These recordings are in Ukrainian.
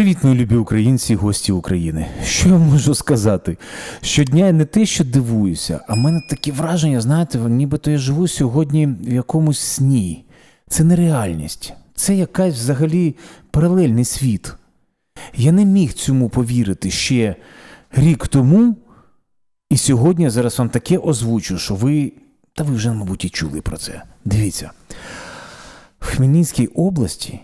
Привіт, мої любі українці і гості України. Що я можу сказати? Щодня я не те, що дивуюся, а в мене таке враження, знаєте, нібито я живу сьогодні в якомусь сні. Це нереальність. Це якась взагалі паралельний світ. Я не міг цьому повірити ще рік тому, і сьогодні я зараз вам таке озвучу, що ви. Та ви вже, мабуть, і чули про це. Дивіться. В Хмельницькій області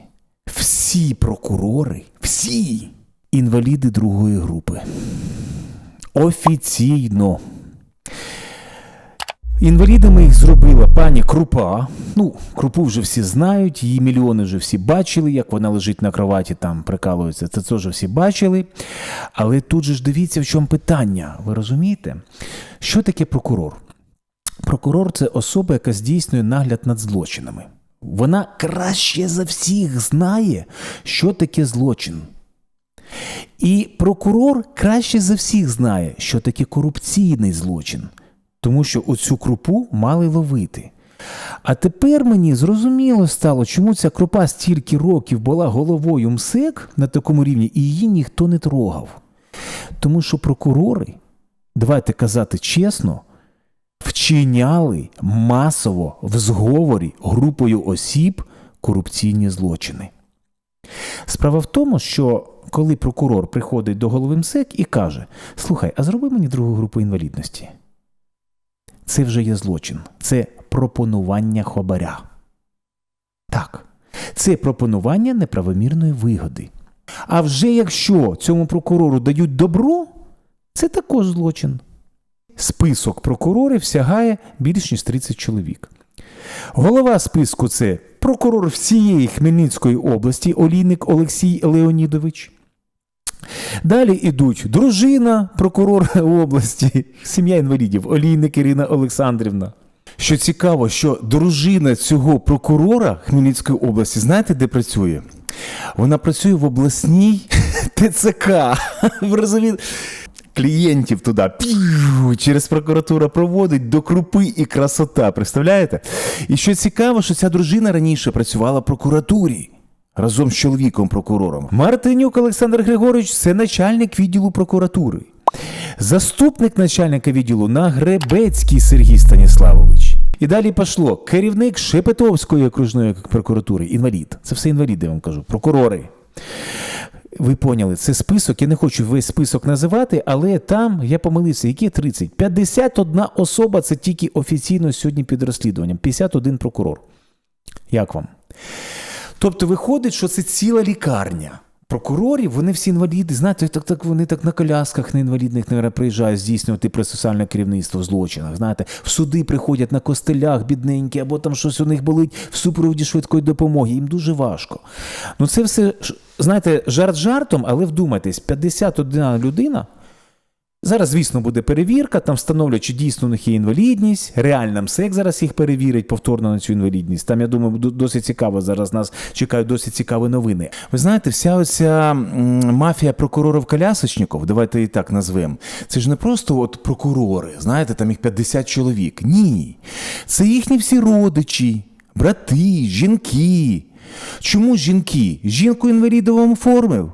всі прокурори, всі інваліди другої групи. Офіційно. Інвалідами їх зробила пані Крупа. Ну, крупу вже всі знають, її мільйони вже всі бачили, як вона лежить на кроваті, там прикалується. Це теж всі бачили. Але тут же ж дивіться, в чому питання. Ви розумієте? Що таке прокурор? Прокурор це особа, яка здійснює нагляд над злочинами. Вона краще за всіх знає, що таке злочин. І прокурор краще за всіх знає, що таке корупційний злочин, тому що оцю крупу мали ловити. А тепер мені зрозуміло стало, чому ця крупа стільки років була головою МСЕК на такому рівні, і її ніхто не трогав. Тому що прокурори, давайте казати чесно, вчиняли масово в зговорі групою осіб корупційні злочини. Справа в тому, що коли прокурор приходить до голови МСЕК і каже: Слухай, а зроби мені другу групу інвалідності. Це вже є злочин, це пропонування хабаря. Так, це пропонування неправомірної вигоди. А вже якщо цьому прокурору дають добро, це також злочин список прокурорів сягає більш ніж 30 чоловік. Голова списку це прокурор всієї Хмельницької області Олійник Олексій Леонідович. Далі йдуть дружина прокурора області, сім'я інвалідів Олійник Ірина Олександрівна. Що цікаво, що дружина цього прокурора Хмельницької області, знаєте, де працює? Вона працює в обласній ТЦК. Ви розумієте? Клієнтів туди пів, через прокуратура проводить до крупи і красота. Представляєте? І що цікаво, що ця дружина раніше працювала в прокуратурі. Разом з чоловіком прокурором. Мартинюк Олександр Григорович це начальник відділу прокуратури. Заступник начальника відділу Нагребецький Сергій Станіславович. І далі пішло керівник Шепетовської окружної прокуратури, інвалід. Це все інваліди, я вам кажу, прокурори. Ви поняли, це список. Я не хочу весь список називати, але там я помилився, які 30? 51 особа це тільки офіційно сьогодні під розслідуванням. 51 прокурор. Як вам? Тобто виходить, що це ціла лікарня. Прокурорів, вони всі інваліди, знаєте, так так вони так на колясках на інвалідних не приїжджають здійснювати процесуальне керівництво в злочинах. Знаєте, в суди приходять на костелях бідненькі, або там щось у них болить в супроводі швидкої допомоги. Їм дуже важко. Ну це все, знаєте, жарт жартом, але вдумайтесь, 51 людина Зараз, звісно, буде перевірка, там встановлять, чи дійсно у них є інвалідність, реальна МСЕК зараз їх перевірить повторно на цю інвалідність. Там, я думаю, досить цікаво. Зараз нас чекають досить цікаві новини. Ви знаєте, вся оця мафія прокурорів-колясочників, давайте і так назвемо, це ж не просто от прокурори, знаєте, там їх 50 чоловік. Ні. Це їхні всі родичі, брати, жінки. Чому жінки? Жінку інвалідовому оформив.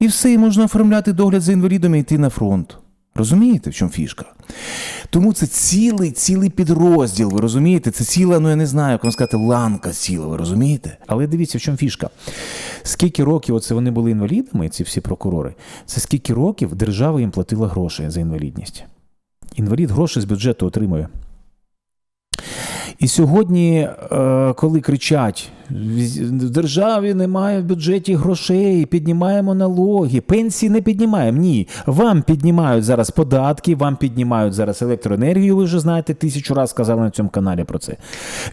І все, і можна оформляти догляд за інвалідом і йти на фронт. Розумієте, в чому фішка? Тому це цілий цілий підрозділ, ви розумієте? Це ціла, ну я не знаю, як вам сказати, ланка ціла, ви розумієте? Але дивіться, в чому фішка. Скільки років оце вони були інвалідами, ці всі прокурори, це скільки років держава їм платила гроші за інвалідність. Інвалід гроші з бюджету отримує. І сьогодні, е, коли кричать, в державі немає в бюджеті грошей, піднімаємо налоги, пенсії не піднімаємо. Ні, вам піднімають зараз податки, вам піднімають зараз електроенергію. Ви вже знаєте, тисячу разів сказали на цьому каналі про це.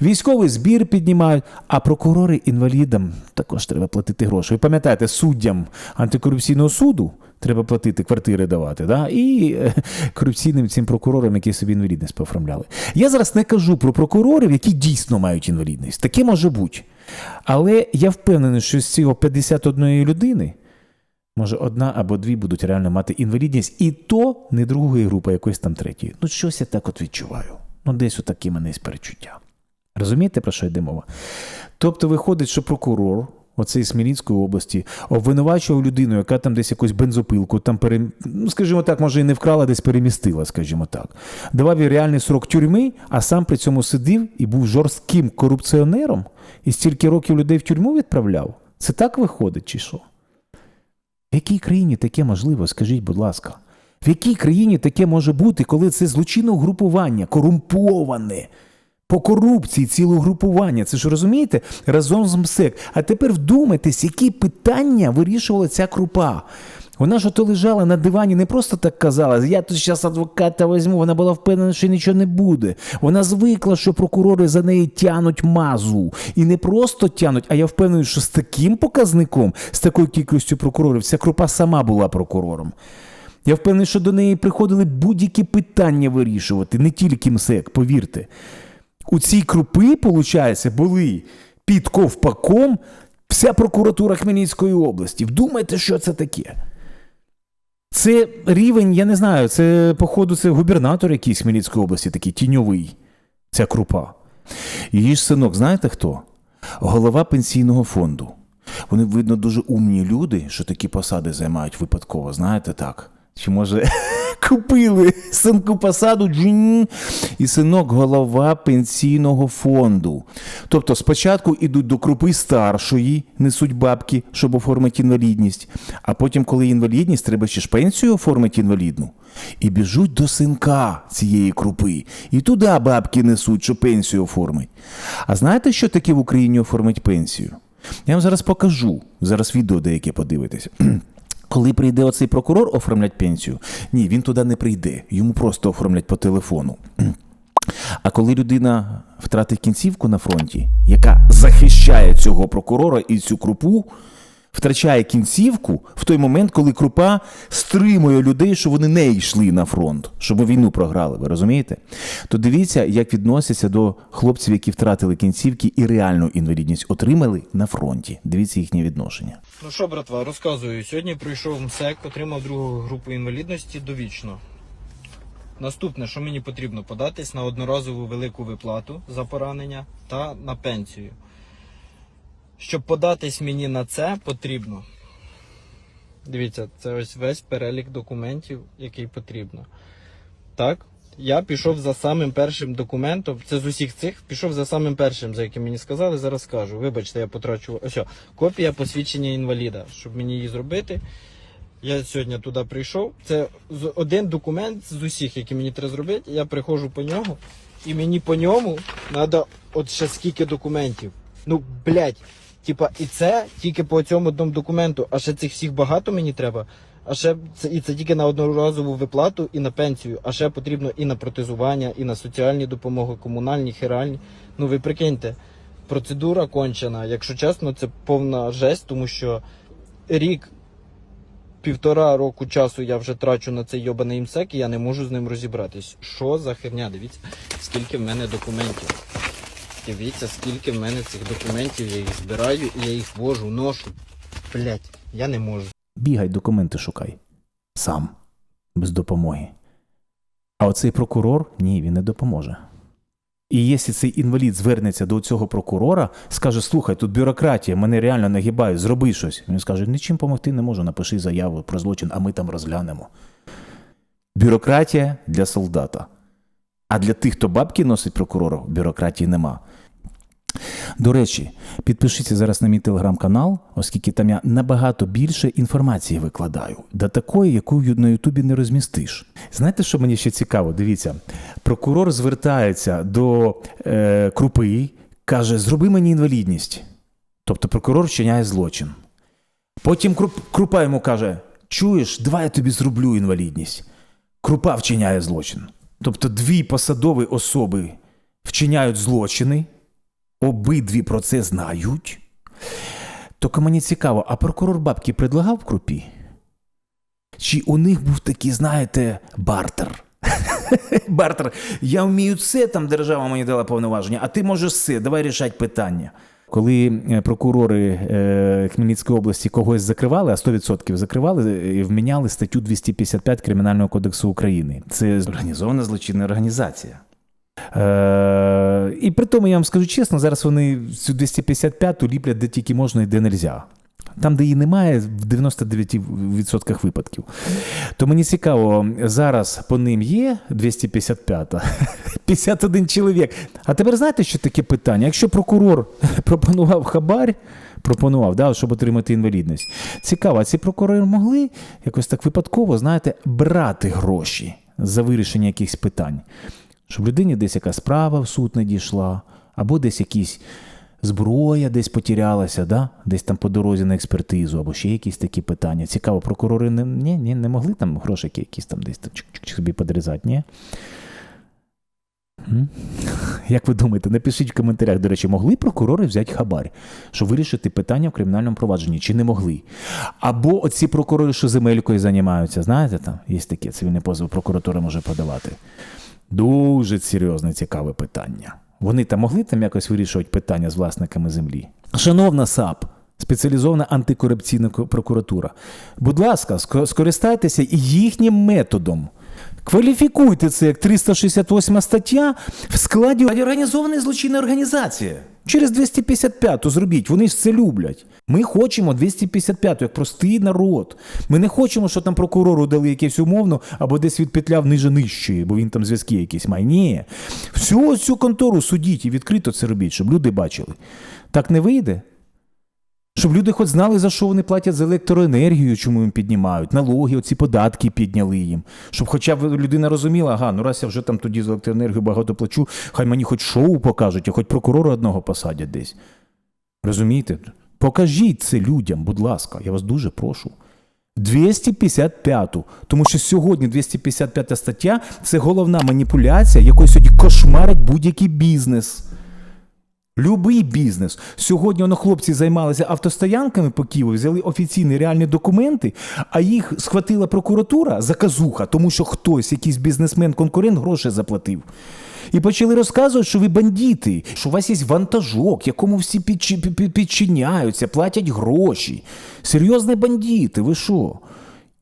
Військовий збір піднімають, а прокурори інвалідам також треба платити гроші. Ви пам'ятаєте, суддям антикорупційного суду треба платити, квартири давати. Да? І е, корупційним цим прокурорам, які собі інвалідність пооформляли. Я зараз не кажу про прокурорів, які дійсно мають інвалідність. Таке може бути. Але я впевнений, що з цього 51 людини. Може, одна або дві будуть реально мати інвалідність, і то не другої групи, якоїсь там третьої. Ну, щось я так от відчуваю. Ну, десь отакі мене перечуття. Розумієте, про що йде мова? Тобто, виходить, що прокурор оцей з Хмельницької області, обвинувачував людину, яка там десь якусь бензопилку, там пере... ну, скажімо так, може і не вкрала, десь перемістила, скажімо так. Давав їй реальний срок тюрми, а сам при цьому сидів і був жорстким корупціонером, і стільки років людей в тюрму відправляв. Це так виходить, чи що? В якій країні таке можливо, скажіть, будь ласка? В якій країні таке може бути, коли це злочинне угрупування, корумповане, по корупції ціле угрупування? Це ж розумієте? Разом з МСЕК. А тепер вдумайтесь, які питання вирішувала ця крупа. Вона ж ото лежала на дивані, не просто так казала, я тут зараз адвоката візьму, вона була впевнена, що нічого не буде. Вона звикла, що прокурори за неї тянуть мазу. І не просто тянуть, а я впевнений, що з таким показником, з такою кількістю прокурорів, ця крупа сама була прокурором. Я впевнений, що до неї приходили будь-які питання вирішувати, не тільки МСЕК, повірте. У цій крупи, виходить, були під ковпаком вся прокуратура Хмельницької області. Вдумайте, що це таке. Це рівень, я не знаю, це, походу, це губернатор якийсь Хмельницької області, такий тіньовий, ця крупа. Її ж синок, знаєте хто? Голова пенсійного фонду. Вони, видно, дуже умні люди, що такі посади займають випадково, знаєте так? Чи може купили синку посаду джин, і синок голова пенсійного фонду. Тобто спочатку йдуть до крупи старшої, несуть бабки, щоб оформити інвалідність, а потім, коли інвалідність, треба ще ж пенсію оформити інвалідну. І біжуть до синка цієї крупи. І туди бабки несуть, щоб пенсію оформить. А знаєте, що таке в Україні оформить пенсію? Я вам зараз покажу. Зараз відео деяке подивитесь. Коли прийде оцей прокурор оформлять пенсію, ні, він туди не прийде, йому просто оформлять по телефону. А коли людина втратить кінцівку на фронті, яка захищає цього прокурора і цю крупу, втрачає кінцівку в той момент, коли крупа стримує людей, що вони не йшли на фронт, щоб війну програли, ви розумієте? То дивіться, як відносяться до хлопців, які втратили кінцівки і реальну інвалідність отримали на фронті. Дивіться їхнє відношення. Ну що, братва, розказую. Сьогодні пройшов МСЕК, отримав другу групу інвалідності довічно. Наступне, що мені потрібно податись на одноразову велику виплату за поранення та на пенсію. Щоб податись мені на це, потрібно. Дивіться, це ось весь перелік документів, який потрібно. Так, я пішов за самим першим документом. Це з усіх цих пішов за самим першим, за яким мені сказали. Зараз скажу. Вибачте, я потрачу. Ось, копія посвідчення інваліда. Щоб мені її зробити. Я сьогодні туди прийшов. Це один документ з усіх, які мені треба зробити. Я приходжу по нього, і мені по ньому треба от ще скільки документів. Ну, блядь, типа, і це тільки по цьому одному документу, а ще цих всіх багато мені треба. А ще це і це тільки на одноразову виплату і на пенсію. А ще потрібно і на протезування, і на соціальні допомоги, комунальні, хіральні. Ну ви прикиньте, процедура кончена. Якщо чесно, це повна жесть, тому що рік, півтора року часу я вже трачу на цей йобаний імсек, і я не можу з ним розібратись. Що за херня? Дивіться, скільки в мене документів. Дивіться, скільки в мене цих документів, я їх збираю і я їх вожу, ношу. Блять, я не можу. Бігай, документи шукай. Сам, без допомоги. А оцей прокурор ні, він не допоможе. І якщо цей інвалід звернеться до цього прокурора, скаже: слухай, тут бюрократія, мене реально нагибають, зроби щось. Він скаже: нічим допомогти не можу, напиши заяву про злочин, а ми там розглянемо. Бюрократія для солдата. А для тих, хто бабки носить прокурору, бюрократії нема. До речі, підпишіться зараз на мій телеграм-канал, оскільки там я набагато більше інформації викладаю, до такої, яку на Ютубі не розмістиш. Знаєте, що мені ще цікаво? Дивіться, прокурор звертається до е, крупи, каже: Зроби мені інвалідність. Тобто прокурор вчиняє злочин. Потім Круп- крупа йому каже: Чуєш, давай я тобі зроблю інвалідність. Крупа вчиняє злочин. Тобто дві посадові особи вчиняють злочини, обидві про це знають. Тільки мені цікаво, а прокурор бабки предлагав крупі? Чи у них був такий, знаєте, бартер? бартер. Я вмію це, там держава мені дала повноваження, а ти можеш все, давай рішати питання. Коли е, прокурори е, Хмельницької області когось закривали, а 100% закривали е, і вміняли статтю 255 Кримінального кодексу України. Це організована злочинна організація. Е, і при тому я вам скажу чесно, зараз вони цю 255-ту ліплять де тільки можна і де не можна. Там, де її немає, в 99% випадків. То мені цікаво, зараз по ним є 255-та, 51 чоловік. А тепер знаєте, що таке питання? Якщо прокурор пропонував хабар, пропонував, да, щоб отримати інвалідність. Цікаво, ці прокурори могли якось так випадково, знаєте, брати гроші за вирішення якихось питань, щоб людині десь якась справа в суд не дійшла, або десь якісь зброя десь потерялася, да? десь там по дорозі на експертизу, або ще якісь такі питання. Цікаво, прокурори не, ні, ні, не могли там грошики якісь там десь там собі подрізати, ні? Як ви думаєте, напишіть в коментарях, до речі, могли прокурори взяти хабар, щоб вирішити питання в кримінальному провадженні, чи не могли? Або оці прокурори, що земелькою займаються, знаєте, там є таке цивільний позов, прокуратура може подавати. Дуже серйозне, цікаве питання. Вони там могли там якось вирішувати питання з власниками землі. Шановна САП, спеціалізована антикорупційна прокуратура. Будь ласка, ско- скористайтеся їхнім методом. Кваліфікуйте це як 368 стаття в складі організованої злочинної організації. Через 255-ту зробіть, вони ж це люблять. Ми хочемо 255-ту, як простий народ. Ми не хочемо, що там прокурору дали якесь умовно або десь відпетляв ниже нижче, бо він там зв'язки якісь має. Ні. Всю цю контору судіть і відкрито це робіть, щоб люди бачили. Так не вийде. Щоб люди хоч знали, за що вони платять за електроенергію, чому їм піднімають, налоги, оці податки підняли їм. Щоб хоча б людина розуміла, ага, ну раз я вже там тоді за електроенергію багато плачу, хай мені хоч шоу покажуть, а хоч прокурора одного посадять десь. Розумієте? Покажіть це людям, будь ласка, я вас дуже прошу. 255-ту. Тому що сьогодні 255 стаття це головна маніпуляція, якою сьогодні кошмарить будь-який бізнес. Любий бізнес. Сьогодні воно хлопці займалися автостоянками по Києву, взяли офіційні реальні документи, а їх схватила прокуратура за казуха, тому що хтось, якийсь бізнесмен-конкурент, гроші заплатив. І почали розказувати, що ви бандити, що у вас є вантажок, якому всі підчи- пі- пі- підчиняються, платять гроші. Серйозні бандити, ви що?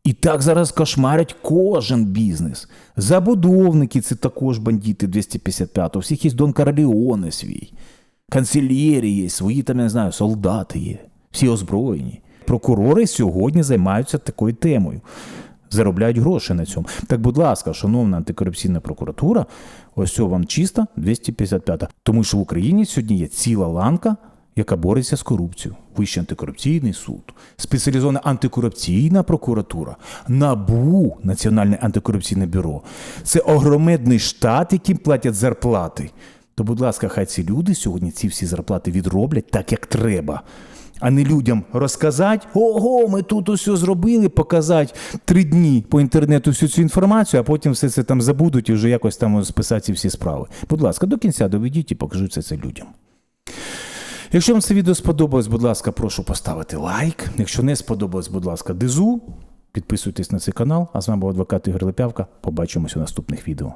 І так зараз кошмарять кожен бізнес. Забудовники це також бандити 255-го. У всіх є Дон Карлеоне свій. Канцелєрі є, свої там, я не знаю, солдати є, всі озброєні. Прокурори сьогодні займаються такою темою. Заробляють гроші на цьому. Так, будь ласка, шановна антикорупційна прокуратура, ось цього вам чиста 255-та. Тому що в Україні сьогодні є ціла ланка, яка бореться з корупцією. Вищий антикорупційний суд, спеціалізована антикорупційна прокуратура, НАБУ, Національне антикорупційне бюро. Це огромедний штат, яким платять зарплати. То, будь ласка, хай ці люди сьогодні ці всі зарплати відроблять так, як треба. А не людям розказати, ого, ми тут усе зробили, показати три дні по інтернету всю цю інформацію, а потім все це там забудуть і вже якось там списати всі справи. Будь ласка, до кінця доведіть і покажіть все це людям. Якщо вам це відео сподобалось, будь ласка, прошу поставити лайк. Якщо не сподобалось, будь ласка, дизу. Підписуйтесь на цей канал. А з вами був адвокат Ігор Лепявка. Побачимось у наступних відео.